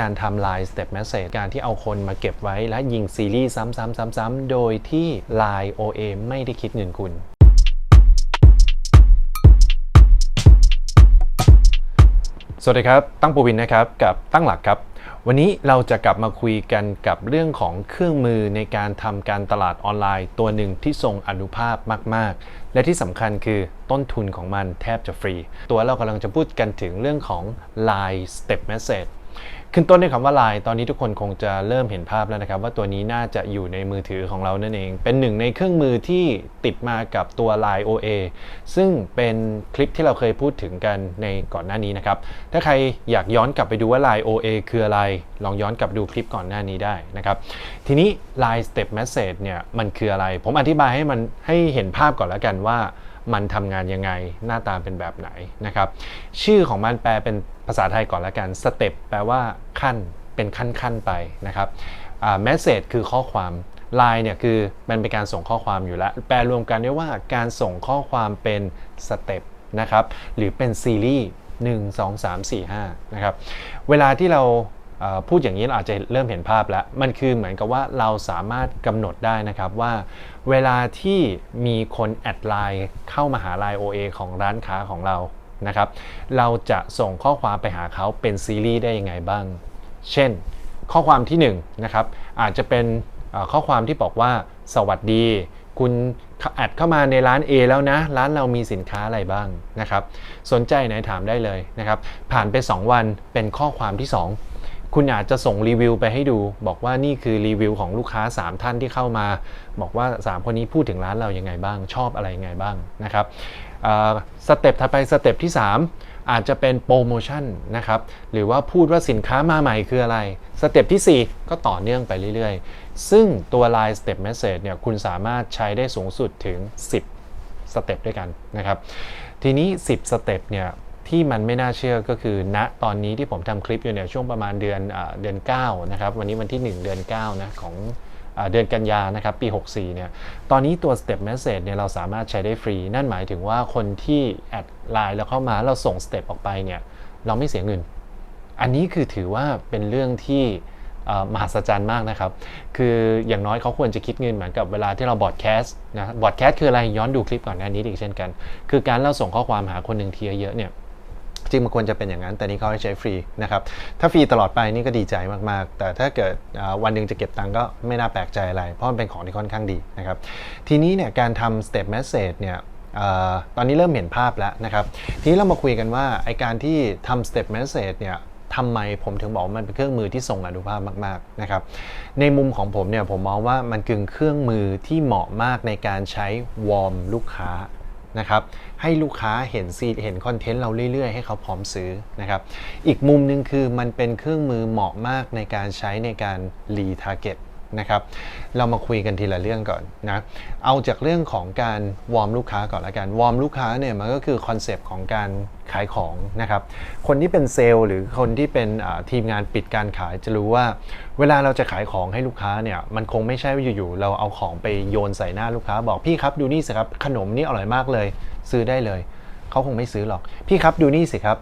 การทำ Line Step Message การที่เอาคนมาเก็บไว้และยิงซีรีส์ซ้ำๆๆ ๆ โดยที่ Line OA ไม่ได้คิดเงินคุณ สวัสดีครับ ตั้งปูวินนะครับ กับตั้งหลักครับ วันนี้เราจะกลับมาคุยกันกับเรื่องของเครื่องมือในการทำการตลาดออนไลน์ ตัวหนึ่งที่ทรงอนุภาพมาก ๆ และที่สำคัญคือต้นทุนของมันแทบจะฟรี ตัวเรากำลังจะพูดกันถึงเรื่องของ Line Step Message ขึ้นต้นด้วยคำว่า Line ตอนนี้ทุกคนคงจะเริ่มเห็นภาพแล้วนะครับ ว่าตัวนี้น่าจะอยู่ในมือถือของเรานั่นเอง เป็นหนึ่งในเครื่องมือที่ติดมากับตัว Line OA ซึ่งเป็นคลิปที่เราเคยพูดถึงกันในก่อนหน้านี้นะครับ ถ้าใครอยากย้อนกลับไปดูว่า Line OA คืออะไร ลองย้อนกลับดูคลิปก่อนหน้านี้ได้นะครับ ทีนี้ Line Step Message เนี่ยมันคืออะไร ผมอธิบายให้มันให้เห็นภาพก่อนแล้วกันว่า มันทำงานยังไง หน้าตาเป็นแบบไหนนะครับ ชื่อของมันแปลเป็นภาษาไทยก่อนแล้วกันสเต็ปแปลว่าขั้นเป็นขั้นขั้นไปนะครับแมสเซจคือข้อความ Line เนี่ยคือมันเป็นการส่งข้อความอยู่แล้ว แปลรวมกันได้ว่าการส่งข้อความเป็นสเต็ปนะครับหรือเป็นซีรีส์1 2 3 4 5นะครับเวลาที่เรา พูดอย่างนี้เราอาจจะเริ่มเห็นภาพแล้ว มันคือเหมือนกับว่าเราสามารถกำหนดได้นะครับว่าเวลาที่มีคนแอดไลน์เข้ามาหา Line OA ของร้านค้าของเรานะครับ เราจะส่งข้อความไปหาเขาเป็นซีรีส์ได้ยังไงบ้าง เช่น ข้อความที่1นงนะครับอาจจะเป็นข้อความที่บอกว่าสวัสดี คุณแอดเข้ามาในร้าน A แล้วนะ ร้านเรามีสินค้าอะไรบ้างนะครับ สนใจไหนถามได้เลยนะครับ ผ่านไป 2 วันเป็นข้อความที่ 2 คุณอาจจะส่งรีวิวไปให้ดู บอกว่านี่คือรีวิวของลูกค้า 3 ท่านที่เข้ามา บอกว่า 3 คนนี้พูดถึงร้านเรายังไงบ้าง ชอบอะไรยังไงบ้างนะครับสเต็ปถัดไปสเต็ปที่ 3 อาจจะเป็นโปรโมชั่นนะครับหรือว่าพูดว่าสินค้ามาใหม่คืออะไร สเต็ปที่ 4 ก็ต่อเนื่องไปเรื่อยๆ ซึ่งตัว Line Step Message เนี่ยคุณสามารถใช้ได้สูงสุดถึง 10 สเต็ปด้วยกันนะครับทีนี้ 10 สเต็ปเนี่ย ที่มันไม่น่าเชื่อก็คือณตอนนี้ที่ผมทำคลิปอยู่เนี่ยช่วงประมาณเดือนเดือน9นะครับวันนี้วันที่ 1 เดือน9นะของเดือนกันยานะครับปี 64 เนี่ย ตอนนี้ตัว Step Message เนี่ยเราสามารถใช้ได้ฟรี นั่นหมายถึงว่าคนที่แอดไลน์แล้วเข้ามาเราส่งสเต็ปออกไปเนี่ย เราไม่เสียเงิน อันนี้คือถือว่าเป็นเรื่องที่มหัศจรรย์มากนะครับ คืออย่างน้อยเขาควรจะคิดเงินเหมือนกับเวลาที่เราบอดแคสต์นะ บอดแคสต์คืออะไรย้อนดูคลิปก่อนหน้านี้อีกเช่นกัน คือการเราส่งข้อความหาคนหนึ่งทีเยอะเนี่ย จริงมันควรจะเป็นอย่างนั้น แต่นี่เขาให้ใช้ฟรีนะครับถ้าฟรีตลอดไปนี่ก็ดีใจมากๆ แต่ถ้าเกิดวันหนึ่งจะเก็บตังค์ก็ไม่น่าแปลกใจอะไร เพราะมันเป็นของที่ค่อนข้างดีนะครับทีนี้เนี่ยการทำ step message เนี่ยอ่าตอนนี้เริ่มเห็นภาพแล้วนะครับ ทีนี้เรามาคุยกันว่าไอการที่ทำ step message เนี่ยทำไมผมถึงบอกมันเป็นเครื่องมือที่ทรงอนุภาพมากๆนะครับ ในมุมของผมเนี่ยผมมองว่ามันคือเครื่องมือที่เหมาะมากในการใช้วอร์มลูกค้า นะครับให้ลูกค้าเห็นซีดเห็นคอนเทนต์เราเรื่อยๆ ให้เขาพร้อมซื้อนะครับอีกมุมหนึ่งคือมันเป็นเครื่องมือเหมาะมากในการใช้ในการรีทาร์เก็ต นะครับ เรามาคุยกันทีละเรื่องก่อนนะ เอาจากเรื่องของการวอร์มลูกค้าก่อนละกัน วอร์มลูกค้าเนี่ยมันก็คือคอนเซปต์ของการขายของนะครับ คนที่เป็นเซลล์หรือคนที่เป็นทีมงานปิดการขายจะรู้ว่า เวลาเราจะขายของให้ลูกค้าเนี่ยมันคงไม่ใช่ว่าอยู่ๆเราเอาของไปโยนใส่หน้าลูกค้า บอกพี่ครับดูนี่สิครับขนมนี่อร่อยมากเลย ซื้อได้เลยเขาคงไม่ซื้อหรอก พี่ครับดูนี่สิครับ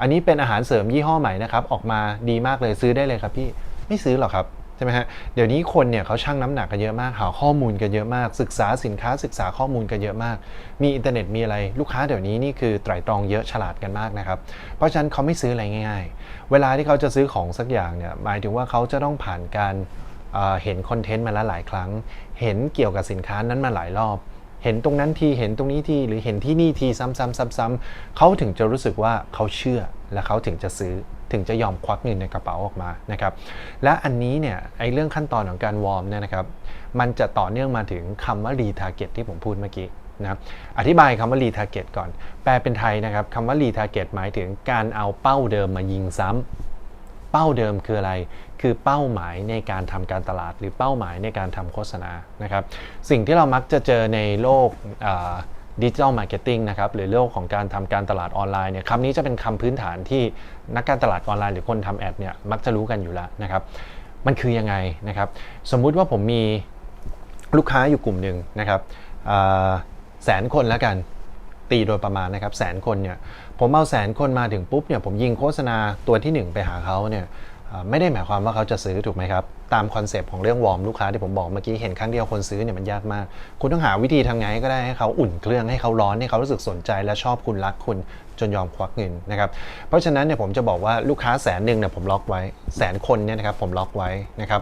อันนี้เป็นอาหารเสริมยี่ห้อใหม่นะครับ ออกมาดีมากเลยซื้อได้เลยครับพี่ไม่ซื้อหรอกครับ ใช่ไหมฮะเดี๋ยวนี้คนเนี่ยเขาชั่งน้ำหนักกันเยอะมาก หาข้อมูลกันเยอะมาก ศึกษาสินค้าศึกษาข้อมูลกันเยอะมาก มีอินเทอร์เน็ตมีอะไรลูกค้าเดี๋ยวนี้นี่คือไตร่ตรองเยอะฉลาดกันมากนะครับ เพราะฉะนั้นเขาไม่ซื้ออะไรง่าย ๆ เวลาที่เขาจะซื้อของสักอย่างเนี่ยหมายถึงว่าเขาจะต้องผ่านการเอ่อเห็นคอนเทนต์มาแล้วหลายครั้ง เห็นเกี่ยวกับสินค้านั้นมาหลายรอบ เห็นตรงนั้นที เห็นตรงนี้ที หรือเห็นที่นี่ทีซ้ำๆๆๆเขาถึงจะรู้สึกว่าเขาเชื่อและเขาถึงจะซื้อ ถึงจะยอมควักเงินในกระเป๋าออกมานะครับและอันนี้เนี่ยไอ้เรื่องขั้นตอนของการวอร์มเนี่ยนะครับมันจะต่อเนื่องมาถึงคำว่า retarget ที่ผมพูดเมื่อกี้นะอธิบายคำว่า retarget ก่อน แปลเป็นไทยนะครับคำว่า retarget หมายถึงการเอาเป้าเดิมมายิงซ้ำเป้าเดิมคืออะไร คือเป้าหมายในการทำการตลาด หรือเป้าหมายในการทำโฆษณานะครับ สิ่งที่เรามักจะเจอในโลก ดิจิทัลมาร์เก็ตติ้งนะครับหรือโลกของการทำการตลาดออนไลน์เนี่ยคำนี้จะเป็นคำพื้นฐานที่นักการตลาดออนไลน์หรือคนทำแอดเนี่ยมักจะรู้กันอยู่แล้วนะครับมันคือยังไงนะครับสมมุติว่าผมมีลูกค้าอยู่กลุ่มหนึ่งนะครับแสนคนแล้วกันตีโดยประมาณนะครับแสนคนเนี่ยผมเอาแสนคนมาถึงปุ๊บเนี่ยผมยิงโฆษณาตัวที่หนึ่งไปหาเขาเนี่ย ไม่ได้หมายความว่าเขาจะซื้อถูกไหมครับ ตามคอนเซปต์ของเรื่องวอร์มลูกค้าที่ผมบอกเมื่อกี้เห็นครั้งเดียวคนซื้อเนี่ยมันยากมาก คุณต้องหาวิธีทำไงก็ได้ให้เขาอุ่นเครื่องให้เขาร้อนให้เขารู้สึกสนใจและชอบคุณรักคุณจนยอมควักเงินนะครับ เพราะฉะนั้นเนี่ยผมจะบอกว่าลูกค้าแสนหนึ่งเนี่ยผมล็อกไว้แสนคนเนี่ยนะครับผมล็อกไว้นะครับ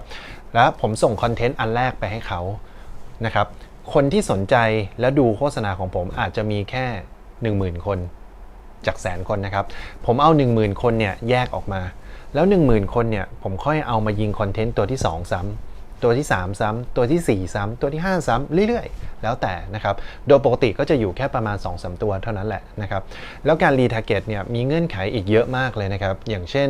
แล้วผมส่งคอนเทนต์อันแรกไปให้เขานะครับคนที่สนใจและดูโฆษณาของผมอาจจะมีแค่ 10,000 คน จากแสนคนนะครับ ผมเอา 10,000 คนเนี่ยแยกออกมา แล้ว 10,000 คนเนี่ยผมค่อยเอามายิงคอนเทนต์ตัวที่ 2 ซ้ำ ตัวที่ 3 ซ้ำตัวทีสี่4 ซ้ำตัวที่ 5 ซ้ำเรื่อยๆ แล้วแต่นะครับ โดยปกติก็จะอยู่แค่ประมาณ 2-3ตัวเท่านั้นแหละนะครับ แล้วการรีทาร์เก็ตเนี่ยมีเงื่อนไขอีกเยอะมากเลยนะครับ อย่างเช่น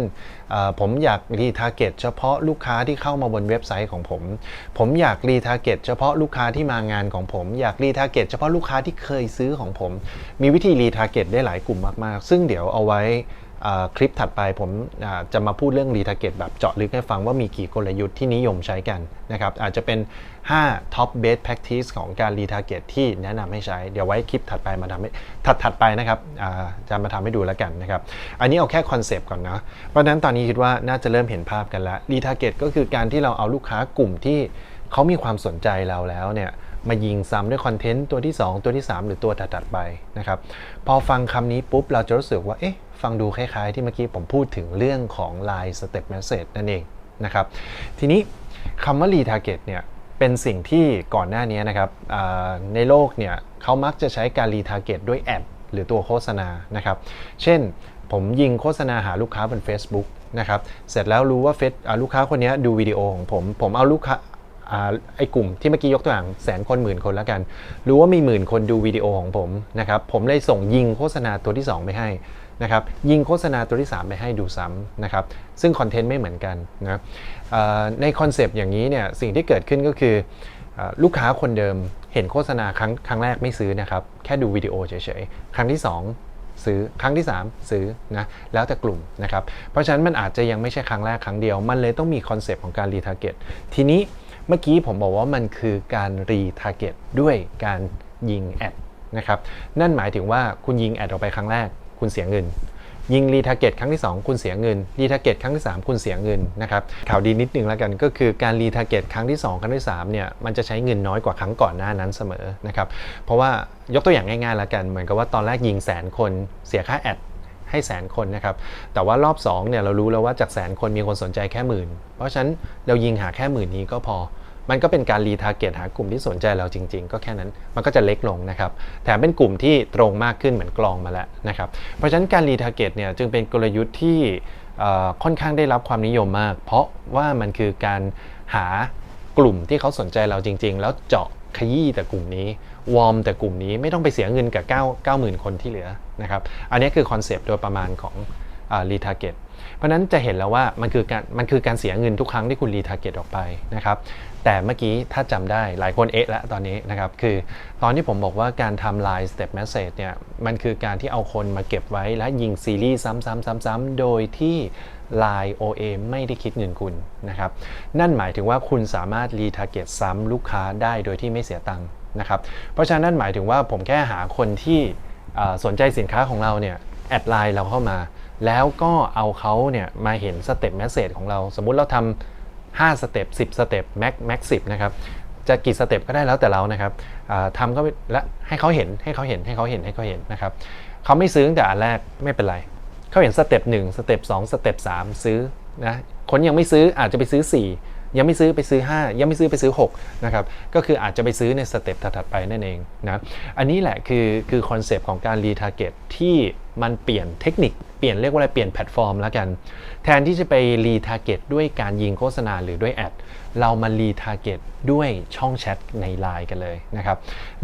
ผมอยากรีทาร์เก็ตเฉพาะลูกค้าที่เข้ามาบนเว็บไซต์ของผม ผมอยากรีทาร์เก็ตเฉพาะลูกค้าที่มางานของผม อยากรีทาร์เก็ตเฉพาะลูกค้าที่เคยซื้อของผม มีวิธีรีทาร์เก็ตได้หลายกลุ่มมากๆ ซึ่งเดี๋ยวเอาไว้ คลิปถัดไปผมจะมาพูดเรื่องรีทาร์เก็ตแบบเจาะลึกให้ฟังว่ามีกี่กลยุทธ์ที่นิยมใช้กันนะครับอาจจะเป็น 5 top best practice ของการรีทาร์เก็ตที่แนะนำให้ใช้ เดี๋ยวไว้คลิปถัดไปมาทำให้ถัดถัดไปนะครับจะมาทำให้ดูแล้วกันนะครับอันนี้เอาแค่คอนเซปต์ก่อนนะเพราะฉะนั้นตอนนี้คิดว่าน่าจะเริ่มเห็นภาพกันแล้วรีทาร์เก็ตก็คือการที่เราเอาลูกค้ากลุ่มที่เขามีความสนใจเราแล้วเนี่ย มายิงซ้ำด้วยคอนเทนต์ตัวที่ 2 ตัวที่ 3 หรือตัวถัดๆไปนะครับพอฟังคำนี้ปุ๊บเราจะรู้สึกว่าเอ๊ะฟังดูคล้ายๆที่เมื่อกี้ผมพูดถึงเรื่องของ Line Step Message นั่นเองนะครับทีนี้คำว่า Retarget เนี่ยเป็นสิ่งที่ก่อนหน้านี้นะครับในโลกเนี่ยเขามักจะใช้การ Retarget ด้วยแอดหรือตัวโฆษณานะครับเช่นผมยิงโฆษณาหาลูกค้าบน Facebook นะครับ เสร็จแล้วรู้ว่าเฟซลูกค้าคนนี้ดูวิดีโอของผม ผมเอาลูกค้า ไอ้กลุ่มที่เมื่อกี้ยกตัวอย่างแสนคนหมื่นคนแล้วกัน รู้ว่ามีหมื่นคนดูวิดีโอของผมนะครับผมเลยส่งยิงโฆษณาตัวที่ 2 ไปให้นะครับยิงโฆษณาตัวที่ 3 ไปให้ดูซ้ำนะครับซึ่งคอนเทนต์ไม่เหมือนกันนะในคอนเซปต์อย่างนี้เนี่ยสิ่งที่เกิดขึ้นก็คืออลูกค้าคนเดิมเห็นโฆษณาครั้งครั้งแรกไม่ซื้อนะครับแค่ดูวิดีโอเฉยๆ ครั้งที่ 2 ซื้อครั้งที่ 3 ซื้อนะแล้วแต่กลุ่มนะครับเพราะฉะนั้นมันอาจจะยังไม่ใช่ครั้งแรกครั้งเดียว มันเลยต้องมีคอนเซปต์ของการรีทาร์เก็ตทีนี้ เมื่อกี้ผมบอกว่ามันคือการรีทาร์เก็ตด้วยการยิงแอดนะครับ นั่นหมายถึงว่าคุณยิงแอดออกไปครั้งแรก คุณเสียเงิน ยิงรีทาร์เก็ตครั้งที่ 2 คุณเสียเงิน รีทาร์เก็ตครั้งที่ 3 คุณเสียเงินนะครับ ข่าวดีนิดนึงแล้วกันก็คือการรีทาร์เก็ตครั้งที่ 2 ครั้งที่3เนี่ยมันจะใช้เงินน้อยกว่าครั้งก่อนหน้านั้นเสมอนะครับ เพราะว่ายกตัวอย่างง่ายๆแล้วกัน เหมือนกับว่าตอนแรกยิงแสนคนเสียค่าแอด ให้แสนคนนะครับ แต่ว่ารอบ2เนี่ยเรารู้แล้วว่าจากแสนคนมีคนสนใจแค่หมื่น เพราะฉะนั้นเรายิงหาแค่หมื่นนี้ก็พอ มันก็เป็นการรีทาร์เก็ตหากลุ่มที่สนใจเราจริง ๆ ก็แค่นั้น มันก็จะเล็กลงนะครับ แถมเป็นกลุ่มที่ตรงมากขึ้นเหมือนกลองมาแล้วนะครับ เพราะฉะนั้นการรีทาร์เก็ตเนี่ยจึงเป็นกลยุทธ์ที่ค่อนข้างได้รับความนิยมมาก เพราะว่ามันคือการหากลุ่มที่เขาสนใจเราจริง ๆ แล้วเจาะขยี้แต่กลุ่มนี้ วอร์มแต่กลุ่มนี้ไม่ต้องไปเสียเงินกับ9 90,000 คนที่เหลือนะครับอันนี้คือคอนเซปต์โดยประมาณของรีทาร์เก็ตเพราะนั้นจะเห็นแล้วว่ามันคือการมันคือการเสียเงินทุกครั้งที่คุณรีทาร์เก็ตออกไปนะครับแต่เมื่อกี้ถ้าจำได้หลายคนเอะแล้วตอนนี้นะครับคือตอนที่ผมบอกว่าการทำ Line Step Message เนี่ยมันคือการที่เอาคนมาเก็บไว้และยิงซีรีส์ซ้ำๆๆ ๆ โดยที่ Line OA ไม่ได้คิดเงินคุณนะครับนั่นหมายถึงว่าคุณสามารถรีทาร์เก็ตซ้ำลูกค้าได้โดยที่ไม่เสียตังค์ นะครับเพราะฉะนั้นนั่นหมายถึงว่าผมแค่หาคนที่สนใจสินค้าของเราเนี่ยแอดไลน์เราเข้ามา แล้วก็เอาเขาเนี่ยมาเห็นสเต็ปแมสเซจของเรา สมมุติเราทำ5สเต็ป10สเต็ปแม็กแม็กสินะครับจะกี่สเต็ปก็ได้แล้วแต่เรานะครับทำก็และให้เขาเห็นให้เขาเห็นให้เขาเห็นให้เขาเห็นนะครับเขาไม่ซื้อตั้งแต่อันแรกไม่เป็นไรเขาเห็นสเต็ปหนึ่งสเต็ปสองสเต็ปสามซื้อนะคนยังไม่ซื้ออาจจะไปซื้อ4 ยังไม่ซื้อไปซื้อ 5 ยังไม่ซื้อไปซื้อ6นะครับก็คืออาจจะไปซื้อในสเต็ปถัดไปนั่นเองนะอันนี้แหละคือคือคอนเซปต์ของการรีทาร์เก็ตที่มันเปลี่ยนเทคนิคเปลี่ยนเรียกว่าอะไรเปลี่ยนแพลตฟอร์มแล้วกัน แทนที่จะไปรีทาร์เก็ตด้วยการยิงโฆษณาหรือด้วยแอด เรามารีทาร์เก็ตด้วยช่องแชทใน Line กันเลยนะครับ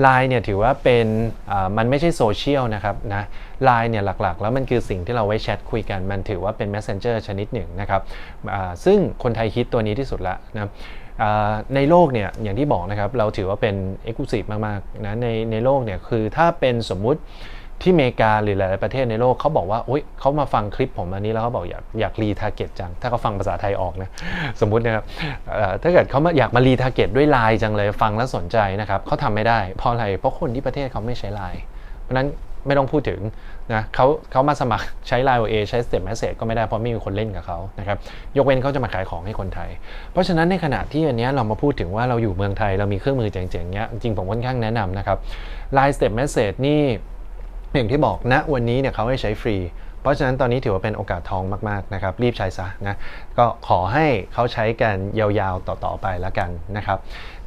Line เนี่ยถือว่าเป็นมันไม่ใช่โซเชียลนะครับนะ Line เนี่ยหลักๆ แล้วมันคือสิ่งที่เราไว้แชทคุยกัน มันถือว่าเป็น Messenger ชนิดหนึ่งนะครับซึ่งคนไทยคิดตัวนี้ที่สุดละนะในโลกเนี่ยอย่างที่บอกนะครับเราถือว่าเป็น Exclusive มากๆนะในในโลกเนี่ยคือถ้าเป็นสมมุติ ที่อเมริกาหรือหลาย ๆ ประเทศในโลกเขาบอกว่าอ๊ยเขามาฟังคลิปผมอันนี้แล้วเขาบอกอยากอยากรีทาร์เก็ตจัง ถ้าเขาฟังภาษาไทยออกนะ สมมุตินะครับถ้าเกิดเขามาอยากมารีทาร์เก็ตด้วยไลน์จังเลยฟังแล้วสนใจนะครับเขาทำไม่ได้ เพราะอะไร เพราะคนที่ประเทศเขาไม่ใช้ไลน์เพราะนั้นไม่ต้องพูดถึงนะเขาเขามาสมัครใช้ Line OA ใช้ Step Message ก็ไม่ได้เพราะไม่มีคนเล่นกับเขานะครับยกเว้นเขาจะมาขายของให้คนไทย เพราะฉะนั้นในขณะที่อันนี้เรามาพูดถึงว่าเราอยู่เมืองไทยเรามีเครื่องมือเจ๋งๆเนี้ยจริงผมค่อนข้างแนะนำนะครับ Line Step Message นี่ อย่างที่บอกณวันนี้เนี่ยเขาให้ใช้ฟรี เพราะฉะนั้นตอนนี้ถือว่าเป็นโอกาสทองมากๆนะครับ รีบใช้ซะนะ ก็ขอให้เขาใช้กันยาวๆต่อๆไปแล้วกันนะครับ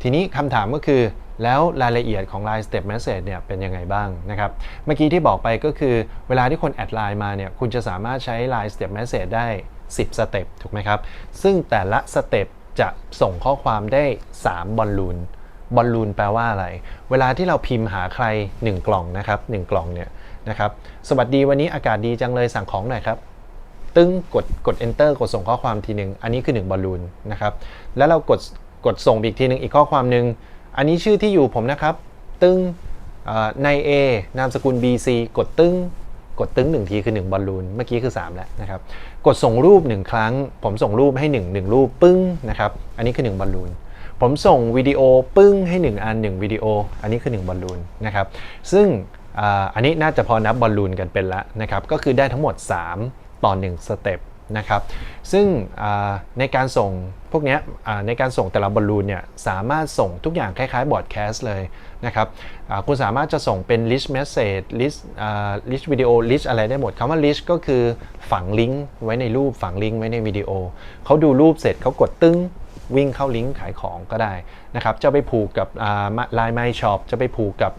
ทีนี้คำถามก็คือแล้วรายละเอียดของ Line Step Message เนี่ยเป็นยังไงบ้างนะครับ เมื่อกี้ที่บอกไปก็คือเวลาที่คนแอดไลน์มาเนี่ยคุณจะสามารถใช้ Line Step Message ได้ 10 สเต็ปถูกไหมครับ ซึ่งแต่ละสเต็ปจะส่งข้อความได้ 3 บอลลูน บอลลูนแปลว่าอะไร เวลาที่เราพิมพ์หาใคร 1 กล่องนะครับ1กล่องเนี่ยนะครับ สวัสดีวันนี้อากาศดีจังเลยสั่งของหน่อยครับ ตึ้งกดกด enter กดส่งข้อความทีหนึ่งอันนี้คือ 1 บอลลูนนะครับ แล้วเรากดกดส่งอีกทีหนึ่งอีกข้อความหนึ่งอันนี้ชื่อที่อยู่ผมนะครับ ตึ้งเอ่อนาย A นามสกุล BC กดตึ้งกดตึ้งหนึ่งทีคือ 1 บอลลูน เมื่อกี้คือ 3 แล้วนะครับ กดส่งรูป 1 ครั้ง ผมส่งรูปให้ 1 1 รูปปึ้งนะครับ อันนี้คือ 1 บอลลูน ผมส่งวิดีโอปึ้งให้ 1 อัน 1 วิดีโอ อันนี้คือ 1 บอลลูนนะครับ ซึ่งอ,อันนี้น่าจะพอนับบอลลูนกันเป็นแล้วนะครับ ก็คือได้ทั้งหมด 3 ต่อ 1 สเต็ปนะครับ ซึ่งในการส่งพวกนี้ในการส่งแต่ละบอลลูนเนี่ยสามารถส่งทุกอย่างคล้ายๆบอร์ดแคสต์เลยนะครับคุณสามารถจะส่งเป็น list message list อ่า list video list อะไรได้หมดคำว่า list ก็คือฝังลิงก์ไว้ในรูปฝังลิงก์ไว้ในวิดีโอเขาดูรูปเสร็จเขากดตึ้ง วิ่งเข้าลิงก์ขายของก็ได้นะครับจะไปผูกกับไลน์ My Shop จะไปผูกกับ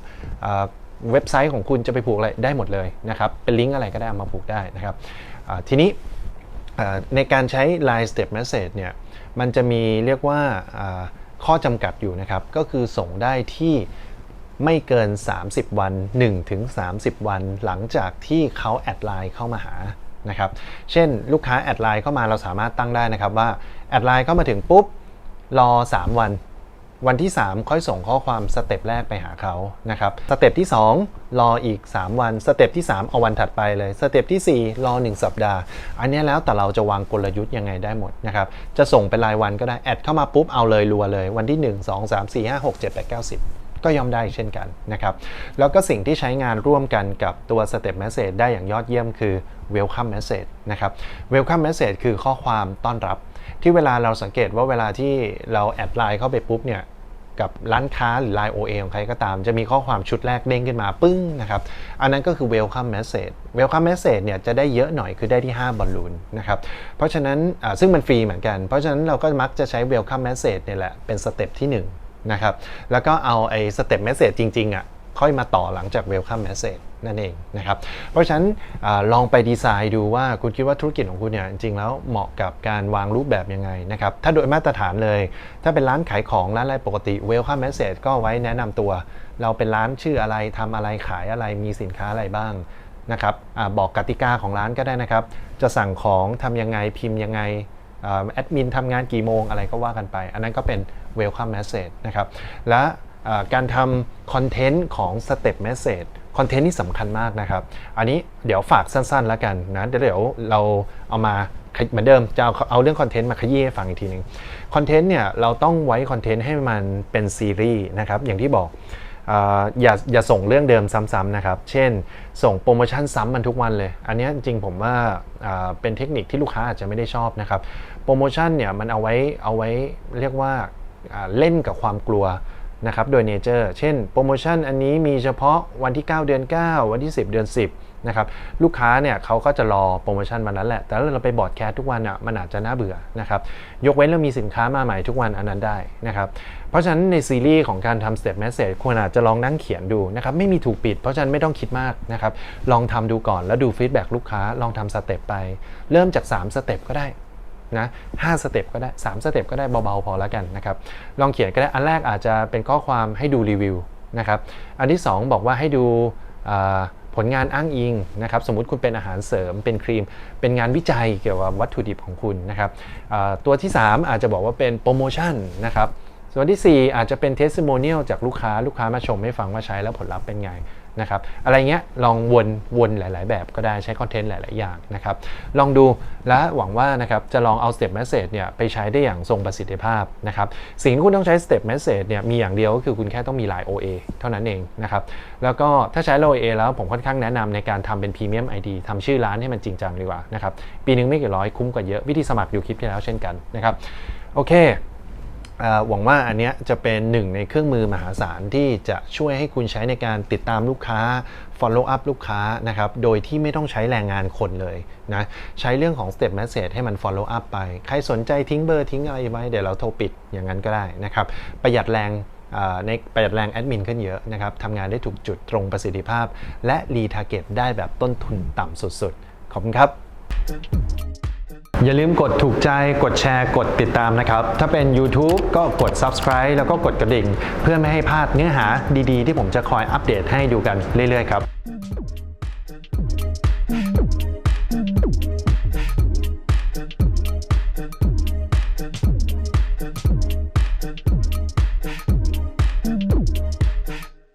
เว็บไซต์ของคุณจะไปผูกอะไรได้หมดเลยนะครับเป็นลิงก์อะไรก็ได้ามาผูกได้นะครับทีนี้ในการใช้ Line Step Message เนี่ยมันจะมีเรียกว่าอ่าข้อจำกัดอยู่นะครับ ก็คือส่งได้ที่ไม่เกิน 30 วัน 1-30 วัน หลังจากที่เขาแอดไลน์เข้ามาหา นะครับ เช่นลูกค้าแอดไลน์เข้ามาเราสามารถตั้งได้นะครับว่าแอดไลน์เข้ามาถึงปุ๊บรอ 3 วัน วันที่ 3 ค่อยส่งข้อความสเต็ปแรกไปหาเขานะครับสเต็ปที่ 2 รออีก 3 วันสเต็ปที่ 3 เอาวันถัดไปเลยสเต็ปที่ 4 รอ 1 สัปดาห์ อันนี้แล้วแต่เราจะวางกลยุทธ์ยังไงได้หมดนะครับจะส่งเป็นรายวันก็ได้แอดเข้ามาปุ๊บเอาเลยรัวเลย วันที่ 1 2 3 4 5 6 7 8 9 10 ก็ย่อมได้เช่นกันนะครับแล้วก็สิ่งที่ใช้งานร่วมกันกับตัว Step Message ได้อย่างยอดเยี่ยมคือ Welcome Message นะครับ Welcome Message คือข้อความต้อนรับ ที่เวลาเราสังเกตว่าเวลาที่เราแอดไลน์เข้าไปปุ๊บเนี่ยกับร้านค้าหรือ Line OA ของใครก็ตาม จะมีข้อความชุดแรกเด้งขึ้นมาปึ้งนะครับ อันนั้นก็คือ welcome message welcome message เนี่ยจะได้เยอะหน่อยคือได้ที่ 5 บอลลูนนะครับ เพราะฉะนั้นซึ่งมันฟรีเหมือนกัน เพราะฉะนั้นเราก็มักจะใช้ welcome message เนี่ยแหละเป็นสเต็ปที่ 1 นะครับ แล้วก็เอาไอ้สเต็ป message จริงๆอะค่อยมาต่อหลังจาก welcome message นั่นเองนะครับ เพราะฉะนั้นอลองไปดีไซน์ดูว่าคุณคิดว่าธุรกิจของคุณเนี่ยจริงๆแล้วเหมาะกับการวางรูปแบบยังไงนะครับ ถ้าโดยมาตรฐานเลย ถ้าเป็นร้านขายของร้านอะไรปกติ welcome message ก็ไว้แนะนำตัว เราเป็นร้านชื่ออะไรทำอะไรขายอะไรมีสินค้าอะไรบ้างนะครับอบอกกติกาของร้านก็ได้นะครับ จะสั่งของทำยังไงพิมพ์ยังไงแอดมินทำงานกี่โมงอะไรก็ว่ากันไป อันนั้นก็เป็น welcome message นะครับและการทำคอนเทนต์ของ step message คอนเทนต์นี่สำคัญมากนะครับ อันนี้เดี๋ยวฝากสั้นๆแล้วกันนะเดี๋ยวเราเอามาเหมือนเดิมจะเอาเอาเรื่องคอนเทนต์มาขยี้ให้ฟังอีกทีหนึงคอนเทนต์เนี่ยเราต้องไว้คอนเทนต์ให้มันเป็นซีรีส์นะครับอย่างที่บอกออย่าอย่าส่งเรื่องเดิมซ้ำๆนะครับ เช่น ส่งโปรโมชั่นซ้ำมันทุกวันเลย อันนี้จริงผมว่าเป็นเทคนิคที่ลูกค้าอาจจะไม่ได้ชอบนะครับ โปรโมชั่นเนี่ยมันเอาไว้เอาไว้เรียกว่า เล่นกับความกลัวนะครับโดยเนเจอร์เช่นโปรโมชั่นอันนี้มีเฉพาะวันที่ 9 เดือน 9 วันที่ 10 เดือน 10นะครับลูกค้าเนี่ยเขาก็จะรอโปรโมชั่นวันนั้นแหละ แต่ถ้าเราไปบอร์ดแคสทุกวันอะมันอาจจะน่าเบื่อนะครับยกเว้นเรามีสินค้ามาใหม่ทุกวันอันนั้นได้นะครับเพราะฉะนั้นในซีรีส์ของการทำ step message ควรอาจจะลองนั่งเขียนดูนะครับไม่มีถูกปิด เพราะฉะนั้นไม่ต้องคิดมากนะครับลองทำดูก่อนแล้วดูฟีดแบ็กลูกค้าลองทำสเต็ปไป เริ่มจาก 3 สเต็ปก็ได้ นะห้าสเต็ปก็ได้3สเต็ปก็ได้เบาๆพอแล้วกันนะครับลองเขียนก็ได้อันแรกอาจจะเป็นข้อความให้ดูรีวิวนะครับอันที่ 2 บอกว่าให้ดูผลงานอ้างอิงนะครับสมมุติคุณเป็นอาหารเสริมเป็นครีม เป็นงานวิจัยเกี่ยวกับวัตถุดิบของคุณนะครับตัวที่ 3 อาจจะบอกว่าเป็นโปรโมชั่นนะครับส่วนที่ 4 อาจจะเป็น testimonial จากลูกค้าลูกค้ามาชมให้ฟังว่าใช้แล้วผลลัพธ์เป็นไง นะครับอะไรเงี้ยลองวนวนหลาย ๆ แบบก็ได้ใช้คอนเทนต์หลาย ๆ อย่างนะครับลองดูและหวังว่านะครับจะลองเอา Step Message เนี่ยไปใช้ได้อย่างทรงประสิทธิภาพนะครับสิ่งที่คุณต้องใช้ Step Message เนี่ยมีอย่างเดียวก็คือคุณแค่ต้องมี Line OA เท่านั้นเองนะครับแล้วก็ถ้าใช้ Line OA แล้วผมค่อนข้างแนะนำในการทำเป็น Premium ID ทำชื่อร้านให้มันจริงจังดีกว่านะครับปีหนึงไม่กี่ร้อยคุ้มกว่าเยอะวิธีสมัครอยู่คลิปที่แล้วเช่นกันนะครับโอเค หวังว่าอันเนี้ยจะเป็นหนึ่งในเครื่องมือมหาศาลที่จะช่วยให้คุณใช้ในการติดตามลูกค้า follow up ลูกค้านะครับ โดยที่ไม่ต้องใช้แรงงานคนเลยนะ ใช้เรื่องของ step message ให้มัน follow up ไป ใครสนใจทิ้งเบอร์ทิ้งอะไรไว้เดี๋ยวเราโทรปิดอย่างนั้นก็ได้นะครับ ประหยัดแรงในประหยัดแรงแอดมินขึ้นเยอะนะครับทำงานได้ถูกจุดตรงประสิทธิภาพ และรีทาร์เก็ตได้แบบต้นทุนต่ำสุดๆ ขอบคุณครับ อย่าลืมกดถูกใจกดแชร์กดติดตามนะครับ ถ้าเป็น YouTube ก็กด Subscribe แล้วก็กดกระดิ่ง เพื่อไม่ให้พลาดเนื้อหาดีๆ ที่ผมจะคอยอัปเดตให้ดูกันเรื่อยๆครับ